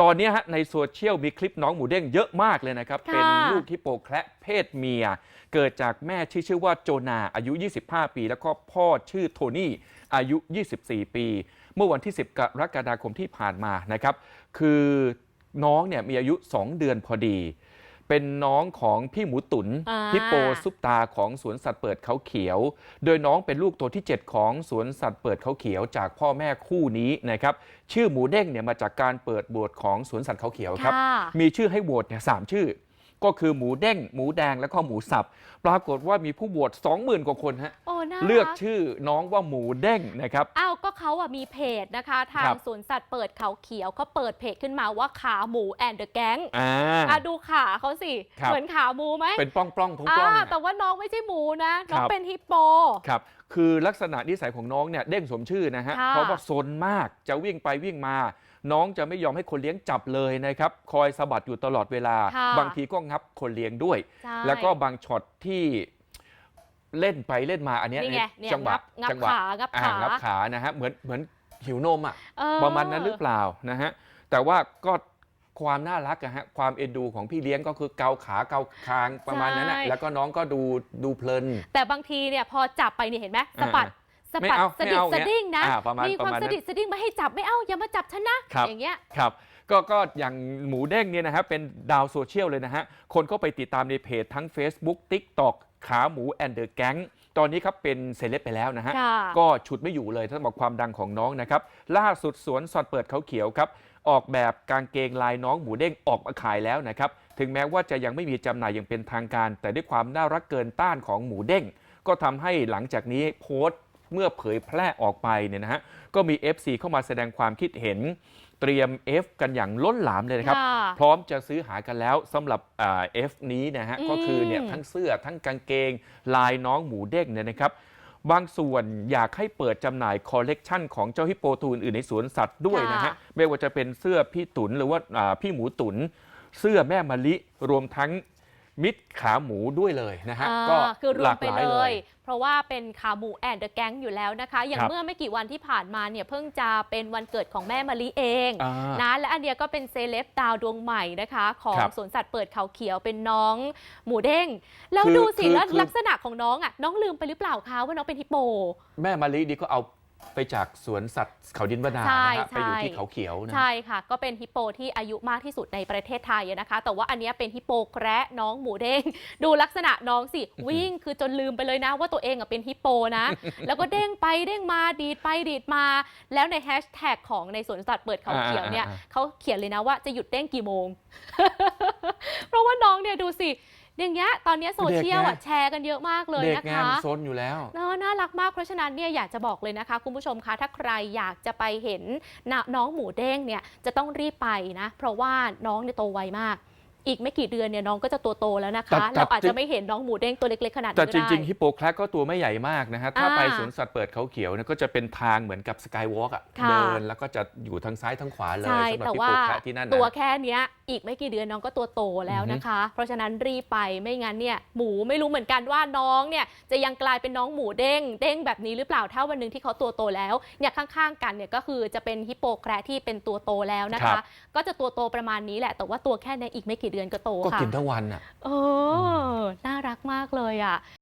ตอนนี้ฮะในโซเชียลมีคลิปน้องหมูเด้งเยอะมากเลยนะครับค่ะเป็นลูกฮิปโปแคระเพศเมีย เกิดจากแม่ที่ชื่อว่าโจนาอายุ 25 ปี แล้วก็พ่อชื่อโทนี่อายุ 24 ปี เมื่อวันที่ 10 กรกฎาคมที่ผ่านมานะครับ คือน้องเนี่ยมีอายุ 2 เดือนพอดี เป็นน้องของพี่หมูตุนอ่า ฮิปโปซุปตาของสวนสัตว์เปิดเขาเขียว โดยน้องเป็นลูกตัวที่ 7 ของสวนสัตว์เปิดเขาเขียว จากพ่อแม่คู่นี้นะครับ ชื่อหมูเด้งเนี่ยมาจากการเปิดโบวชของสวนสัตว์เขาเขียวครับค่ะมีชื่อให้โหวตเนี่ยสามชื่อ ก็คือหมูเด้ง หมูแดงแล้วก็หมูสับ ปรากฏว่ามีผู้โหวต20,000 กว่าคนฮะโอ้น่าเลือกรัชื่อน้องว่าหมูเด้งนะครับ อ้าวก็เขาอะมีเพจนะคะ ทาครังบสวนสัตว์เปิดเขาเขียวเขาเปิดเพจขึ้นมาว่าขาหมูแอนเดอะแก๊งอ่า อะดูขาเขาสิ ครับ เหมือนขาหมูไหมเป็นปล้องปล้องๆท้องอ่าปล้องๆเนี่ยแต่ว่าน้องไม่ใช่หมูนะ น้องครับ เป็นฮิปโป ครับ คือลักษณะนิสัยของน้องเนี่ยเด้งสมชื่อนะฮะค่ะ เพราะว่าซนมากจะวิ่งไปวิ่งมา น้องจะไม่ยอมให้คนเลี้ยงจับเลยนะครับคอยสะบัดอยู่ตลอดเวลา ค่ะ บางทีก็งับคนเลี้ยงด้วย ใช่ แล้วก็บางช็อตที่เล่นไปเล่นมาอันเนี้ยนี่ไงเนี่ยจัหวะงับจัหวะขางับอ่ขางับขานะฮะเหมือนเหมือนหิวนมอะ เออ ประมาณนั้นหรือเปล่านะฮะ แต่ว่าก็ ความน่ารักอะฮะความเอ็นดูของพี่เลี้ยงก็คือเกาขาเกาคางประมาณนั้นนะใช่ แล้วก็น้องก็ดูดูเพลิน แต่บางทีเนี่ยพอจับไปเนี่ยเห็นไหมสะบัดสะไม่บัดเอาสะไม่ดิดเอาสะดิ้งนะ อ่าประมาณมีความประมาณสะนั้นดิดสะดิ้งไม่ให้จับไม่เอาอย่ามาจับฉันนะครับ อย่างเงี้ย ครับ ก็ก็อย่างหมูเด้งเนี่ยนะฮะเป็นดาวโซเชียลเลยนะฮะ คนก็ไปติดตามในเพจทั้ง Facebook TikTok ขาหมูแอนเดอร์แก๊งตอนนี้ครับเป็นเซเลบไปแล้วนะฮะค่ะก็ฉุดไม่อยู่เลยถ้าบอกความดังของน้องนะครับ ล่าสุดสวนสัตว์เปิดเขาเขียวครับ ออกแบบกางเกงลายน้องหมูเด้งออกมาขายแล้วนะครับ ถึงแม้ว่าจะยังไม่มีจำหน่ายอย่างเป็นทางการ แต่ด้วยความน่ารักเกินต้านของหมูเด้ง ก็ทำให้หลังจากนี้โพสต์ เมื่อเผยแพร่ออกไปเนี่ยนะฮะก็มี FC เข้ามาแสดงความคิดเห็น เตรียม F กันอย่างล้นหลามเลยนะครับ ค่ะพร้อมจะซื้อหากันแล้วสำหรับอ่า F นี้นะฮะอืม ก็คือเนี่ยทั้งเสื้อทั้งกางเกง ลายน้องหมูเด้งเนี่ยนะครับ บางส่วนอยากให้เปิดจำหน่ายคอลเลกชันของเจ้าฮิปโปตัวอื่นๆในสวนสัตว์ด้วยนะฮะ ค่ะ ไม่ว่าจะเป็นเสื้อพี่ตุนหรือว่าอ่าพี่หมูตุน เสื้อแม่มะลิ รวมทั้ง มิตรขาหมูด้วยเลยนะฮะอ่าก็คือรหวลามกไปหลายเลเลยยเพราะว่าเป็นขาหมูแอนเดอะแก๊งอยู่แล้วนะคะ อย่างครับเมื่อไม่กี่วันที่ผ่านมาเนี่ยเพิ่งจะเป็นวันเกิดของแม่มะลิเองอ่านะและอันเนี้ยก็เป็นเซเลบดาวดวงใหม่นะคะ ของครับสวนสัตว์เปิดเขาเขียวเป็นน้องหมูเด้ง แล้วคือดูสิคือแล้วคือลักษณะของน้องอะน้องลืมไปหรือเปล่าคะว่าน้องเป็นฮิปโป แม่มะลิดีก็เอา ไปจากสวนสัตว์เขาดินวนาใช่นะฮะไปอยู่ใช่ที่เขาเขียวนะใช่ค่ะ ก็เป็นฮิปโปที่อายุมากที่สุดในประเทศไทยอะนะคะ แต่ว่าอันเนี้ยเป็นฮิปโปแคระน้องหมูเด้ง ดูลักษณะน้องสิ วิ่งคือจนลืมไปเลยนะว่าตัวเองอะเป็นฮิปโปนะ แล้วก็เด้งไปเด้งมาดีดไปดีดมา แล้วในแฮชแท็กของในสวนสัตว์เปิดเขาเขียวเนี่ยอ่าอ่าอ่าเขาเขียนเลยนะว่าจะหยุดเด้งกี่โมง เพราะว่าน้องเนี่ยดูสิ อย่างเงี้ยตอนเนี้ยโซเชียลอะแชร์กันเยอะมากเลยเด็กนะงานคะซนอยู่แล้วเนอะน่ารักมากเพราะฉะนั้นเนี่ยอยากจะบอกเลยนะคะ คุณผู้ชมคะถ้าใครอยากจะไปเห็นนน้องหมูเด้งเนี่ยจะต้องรีบไปนะ เพราะว่าน้องเนี่ยโตไวมาก อีกไม่กี่เดือนเนี่ยน้องก็จะตัวโตแล้วนะคะ แต่แต่ เราอาจจะไม่เห็นน้องหมูเด้งตัวเล็กๆขนาดนี้แต่ก็จได้ ริง ๆ ฮิปโปแคระก็ตัวไม่ใหญ่มากนะฮะ ถ้าอ่าไปสวนสัตว์เปิดเขาเขียวเนี่ยก็จะเป็นทางเหมือนกับสกายวอล์กอะค่ะ เดินแล้วก็จะอยู่ทางซ้ายทางขวาเลยใช่สำหรับแต่ฮิปว่าโปแคระที่นั่นนะ ตัวแค่เนี้ยอีกไม่กี่เดือนน้องก็ตัวโตแล้วอือฮึนะคะ เพราะฉะนั้นรีบไปไม่งั้นเนี่ยหมูไม่รู้เหมือนกันว่าน้องเนี่ยจะยังกลายเป็นน้องหมูเด้งเด้งแบบนี้หรือเปล่าถ้าวันหนึ่งที่เขาตัวโตแล้วเนี่ยข้างๆ กันเนี่ยก็คือจะเป็นฮิปโปแคระที่เป็นตัวโตแล้วนะครัคะ บ ก็จะตัวโตประมาณนี้แหละแต่ว่าตัวแค่เนี้ยอีกไม่กี่เดือนก็โตก็ค่ะกินทั้งวันอะเออน่ารักมากเลยอะ